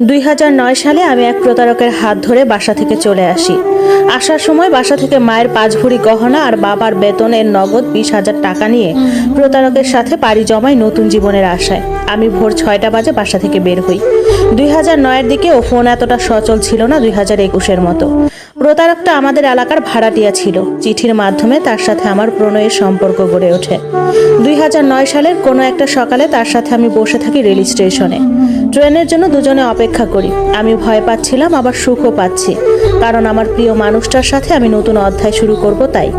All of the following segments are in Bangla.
দুই হাজার নয় সালে আমি এক প্রতারকের হাত ধরে বাসা থেকে চলে আসি। আসার সময় বাসা থেকে মায়ের পাঁচ ভরি গহনা আর বাবার বেতনের নগদ বিশ হাজার টাকা নিয়ে প্রতারকের সাথে পাড়ি জমাই নতুন জীবনের আশায়। আমি ভোর ছয়টা বাজে বাসা থেকে বের হই। দুই হাজার নয়ের দিকে ও ফোন এতটা সচল ছিল না দুই হাজার একুশের মতো। প্রতারকটা আমাদের এলাকার ভাড়াটিয়া ছিল। চিঠির মাধ্যমে তার সাথে আমার প্রণয়ের সম্পর্ক গড়ে ওঠে। দুই হাজার নয় সালের কোনো একটা সকালে তার সাথে আমি বসে থাকি রেল স্টেশনে। ট্রেনের জন্য দুজনে অপেক্ষা করি। আমি ভয় পাচ্ছিলাম, আবার সুখও পাচ্ছি। কারণ আমার প্রিয় মানুষটার সাথে আমি নতুন অধ্যায় শুরু করব তাই।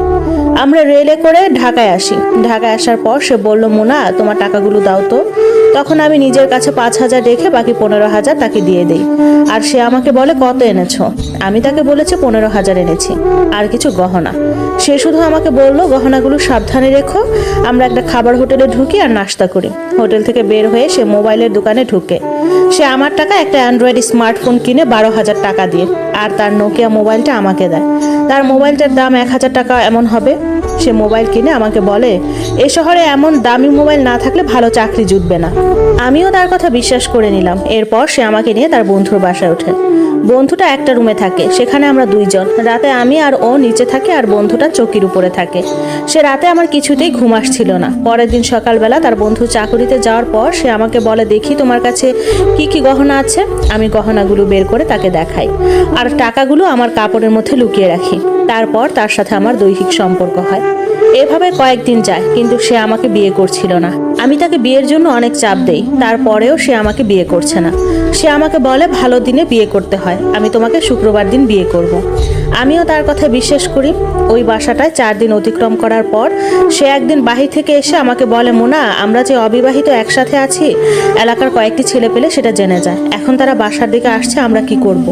আমরা রেলে করে ঢাকায় আসি। ঢাকায় আসার পর সে বলল, মোনা, তোমার টাকাগুলো দাও তো। তখন আমি নিজের কাছে পাঁচ হাজার রেখে বাকি পনেরো হাজার তাকে দিয়ে দেই। আর সে আমাকে বলে, কত এনেছো? আমি তাকে বলেছি, পনেরো হাজার এনেছি, আর কিছু গহনা। সে শুধু আমাকে বলল, গহনাগুলো সাবধানে রেখো, আমরা একটা খাবার হোটেলে ঢুকি আর নাস্তা করি। হোটেল থেকে বের হয়ে সে মোবাইলের দোকানে ঢুকে। সে আমার টাকা একটা অ্যান্ড্রয়েড স্মার্টফোন কিনে বারো হাজার টাকা দিয়ে, আর তার নোকিয়া মোবাইলটা আমাকে দেয়। তার মোবাইলটার দাম এক হাজার টাকা এমন হবে। সে মোবাইল কিনে আমাকে বলে, এ শহরে এমন দামি মোবাইল না থাকলে ভালো চাকরি জুটবে না। আমিও তার কথা বিশ্বাস করে নিলাম। এরপর সে আমাকে নিয়ে তার বন্ধুর বাসায় ওঠে। বন্ধুটা একটা রুমে থাকে, সেখানে আমরা দুইজন। রাতে আমি আর ও নিচে থাকে আর বন্ধুটা চকির উপরে থাকে। সে রাতে আমার কিছুতেই ঘুম আসছিল না। পরের দিন সকালবেলা তার বন্ধু চাকরিতে যাওয়ার পর সে আমাকে বলে, দেখি তোমার কাছে কি কি গহনা আছে? আমি গহনাগুলো বের করে তাকে দেখাই। আর টাকাগুলো আমার কাপড়ের মধ্যে লুকিয়ে রাখি। তারপর তার সাথে আমার দৈহিক সম্পর্ক হয়। এভাবে কয়েকদিন যায়, কিন্তু সে আমাকে বিয়ে করছিল না। আমি তাকে বিয়ের জন্য অনেক চাপ দেই, তারপরেও সে আমাকে বিয়ে করছে না। সে আমাকে বলে, ভালো দিনে বিয়ে করতে হয়, আমি তোমাকে শুক্রবার দিন বিয়ে করব। আমিও তার কথা বিশ্বাস করি। ওই বাসাটায় চার দিন অতিক্রম করার পর, সে একদিন বাহির থেকে এসে আমাকে বলে, মোনা, আমরা যে অবিবাহিত একসাথে আছি, এলাকার কয়েকটি ছেলে পেলে সেটা জেনে যায়। এখন তারা বাসার দিকে আসছে, আমরা কি করব।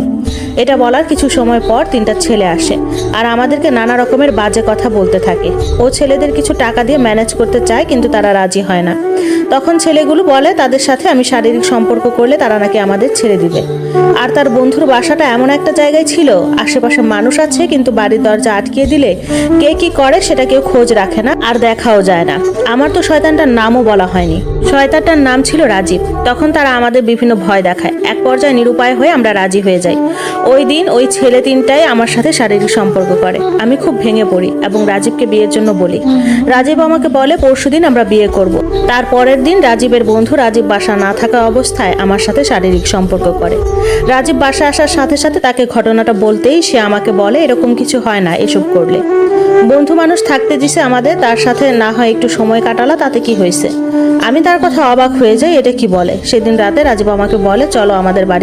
এটা বলার কিছু সময় পর তিনটা ছেলে আসে আর আমাদেরকে নানা রকমের বাজে কথা বলতে থাকে। ও ছেলেদের কিছু টাকা দিয়ে ম্যানেজ করতে চায়, কিন্তু তারা রাজি হয় না। তখন ছেলেগুলো বলে, তাদের সাথে আমি শারীরিক সম্পর্ক করলে তারা নাকি আমাদের ছেড়ে দিবে। আর তার বন্ধুর বাসাটা এমন একটা জায়গায় ছিল, আশেপাশে মানুষ আছে, কিন্তু বাড়ির দরজা আটকিয়ে দিলে কে কি করে সেটা কেউ খোঁজ রাখে না আর দেখাও যায় না। আমার তো শয়তানটার নামও বলা হয়নি। শয়তানটার নাম ছিল রাজীব। তখন তারা আমাদের বিভিন্ন ভয় দেখায়। এক পর্যায়ে নিরুপায় হয়ে আমরা রাজি হয়ে যাই। ওই দিন ওই ছেলে তিনটাই আমার সাথে শারীরিক সম্পর্ক করে। আমি খুব ভেঙে পড়ি এবং রাজীবকে বিয়ের জন্য বলি। রাজীব আমাকে বলে, পরশুদিন আমরা বিয়ে করব। তার পরের দিন রাজীবের বন্ধু রাজীব বাসা না থাকা অবস্থায় আমার সাথে শারীরিক সম্পর্ক করে। রাজীব বাসা আসার সাথে সাথে তাকে ঘটনাটা বলতেই সে আমাকে বলে, এরকম কিছু হয় না, এসব করলে। বন্ধু মানুষ থাকতে দিছে আমাদের, তার সাথে না হয় একটু সময় কাটালা, তাতে কি হয়েছে? আমি তার কথা অবাক হয়ে যাই, এটা কি বলে? সেদিন রাতে রাজীব আমাকে বলে, চলো আমাদের বাড়ি